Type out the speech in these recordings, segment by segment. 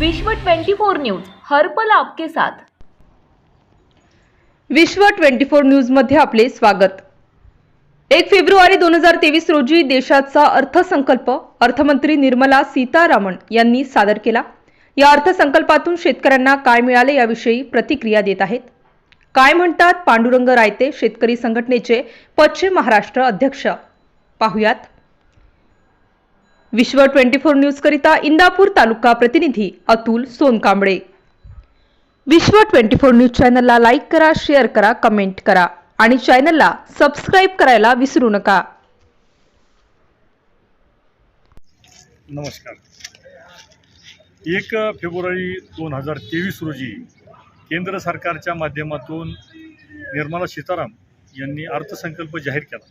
विश्व 24 न्यूज हर पल आपके साथ. विश्व 24 न्यूजमध्ये आपले स्वागत. एक फेब्रुवारी दोन हजार तेवीस रोजी देशाचा अर्थसंकल्प अर्थमंत्री निर्मला सीतारामन यांनी सादर केला. या अर्थसंकल्पातून शेतकऱ्यांना काय मिळाले याविषयी प्रतिक्रिया देत आहेत. काय म्हणतात पांडुरंग रायते शेतकरी संघटनेचे पश्चिम महाराष्ट्र अध्यक्ष? पाहुयात. विश्व ट्वेंटी फोर न्यूज करिता इंदापूर तालुका प्रतिनिधी Atul Sonkamble. Vishwa twenty four news चॅनलला लाईक करा शेअर करा कमेंट करा आणि चॅनलला सबस्क्राईब करायला विसरू नका. नमस्कार. एक फेब्रुवारी दोन हजार तेवीस रोजी केंद्र सरकारच्या माध्यमातून निर्मला सीताराम यांनी अर्थसंकल्प जाहीर केला.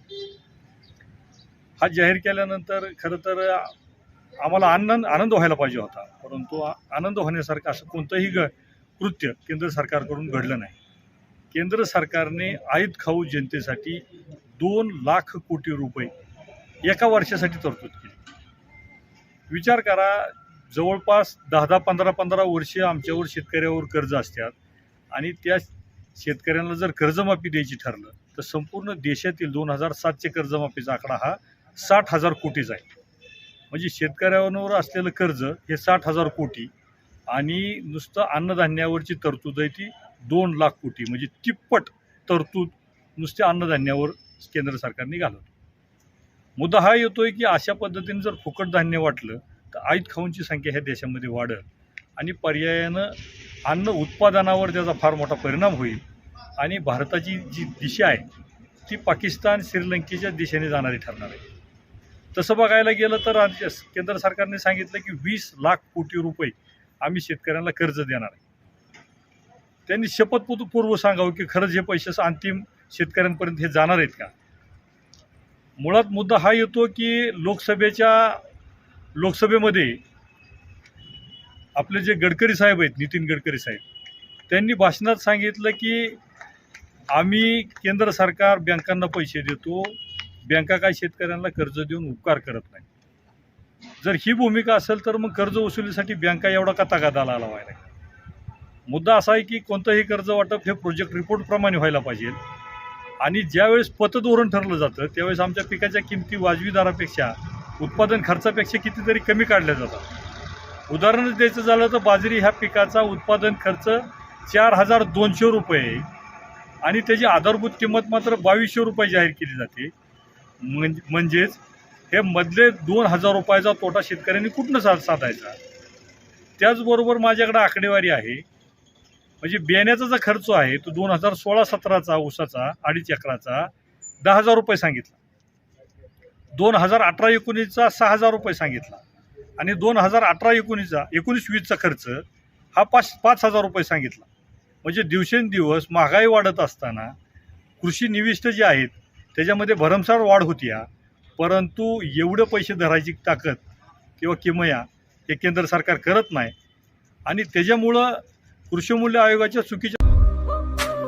हा जाहीर केल्यानंतर खरं तर आम्हाला आनंद आनंद व्हायला पाहिजे होता. परंतु आनंद होण्यासारखं असं कोणतंही ग कृत्य केंद्र सरकारकडून घडलं नाही. केंद्र सरकारने आईत खाऊ जनतेसाठी दोन लाख कोटी रुपये एका वर्षासाठी तरतूद केली. विचार करा जवळपास दहा दहा पंधरा पंधरा वर्षे आमच्यावर शेतकऱ्यावर कर्ज असतात आणि त्या शेतकऱ्यांना जर कर्जमाफी द्यायची ठरलं तर संपूर्ण देशातील दोन हजार सातशे कर्जमाफीचा आकडा हा साठ हजार कोटीचा आहे म्हणजे शेतकऱ्यांवर असलेलं कर्ज हे साठ हजार कोटी आणि नुसतं अन्नधान्यावरची तरतूद आहे ती दोन लाख कोटी. म्हणजे तिप्पट तरतूद नुसत्या अन्नधान्यावर केंद्र सरकारने घालवली. मुद्दा हा येतोय की अशा पद्धतीने जर फुकट धान्य वाटलं तर आईत खाऊंची संख्या ह्या देशामध्ये वाढेल आणि पर्यायानं अन्न उत्पादनावर त्याचा फार मोठा परिणाम होईल आणि भारताची जी दिशा आहे ती पाकिस्तान श्रीलंकेच्या दिशेने जाणारी ठरणार आहे. तसं बघायला गेलं तर राज्य केंद्र सरकारने सांगितलं की वीस लाख कोटी रुपये आम्ही शेतकऱ्यांना कर्ज देणार आहे. त्यांनी शपथपूर्व सांगावं की खरंच हे पैसे अंतिम शेतकऱ्यांपर्यंत हे जाणार आहेत का? मुळात मुद्दा हा येतो की लोकसभेच्या लोकसभेमध्ये आपले जे गडकरी साहेब आहेत नितीन गडकरी साहेब त्यांनी भाषणात सांगितलं की आम्ही केंद्र सरकार बँकांना पैसे देतो बँका काय शेतकऱ्यांना कर्ज देऊन उपकार करत नाही जर ही भूमिका असेल तर मग कर्ज वसुलीसाठी बँका एवढा का तगादाला लावायला. मुद्दा असा आहे की कोणतंही कर्ज वाटप हे प्रोजेक्ट रिपोर्टप्रमाणे व्हायला पाहिजे. आणि ज्यावेळेस पतधोरण ठरलं जातं त्यावेळेस आमच्या पिकाच्या किमती वाजवी दरापेक्षा उत्पादन खर्चापेक्षा कितीतरी कमी काढल्या जातात. उदाहरणच द्यायचं झालं तर बाजरी ह्या पिकाचा उत्पादन खर्च चार हजार दोनशे रुपये आणि त्याची आधारभूत किंमत मात्र बावीसशे रुपये जाहीर केली जाते. म्हणजेच हे मधले दोन हजार रुपयाचा तोटा शेतकऱ्यांनी कुठनं सा साधायचा? त्याचबरोबर माझ्याकडे आकडेवारी आहे. म्हणजे बियाण्याचा जो खर्च आहे तो दोन हजार सोळा सतराचा ऊसाचा अडीच एकराचा दहा हजार रुपये सांगितला. दोन हजार अठरा एकोणीसचा सहा हजार रुपये सांगितला. आणि दोन हजार अठरा एकोणीसचा एकोणीस वीसचा खर्च हा पाच पाच हजार रुपये सांगितला. म्हणजे दिवसेंदिवस महागाई वाढत असताना कृषी निविष्ट जे आहेत त्याच्यामध्ये भरमसाठ वाढ होती या परंतु एवढे पैसे धरायची ताकद किंवा किमया हे केंद्र सरकार करत नाही. आणि त्याच्यामुळं कृषी मूल्य आयोगाच्या चुकीच्या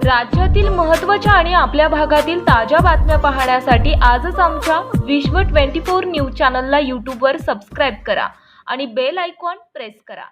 राज्यातील महत्त्वाच्या आणि आपल्या भागातील ताज्या बातम्या पाहण्यासाठी आजच आमच्या विश्व 24 न्यूज चॅनलला यूट्यूबवर सबस्क्राईब करा आणि बेल आयकॉन प्रेस करा.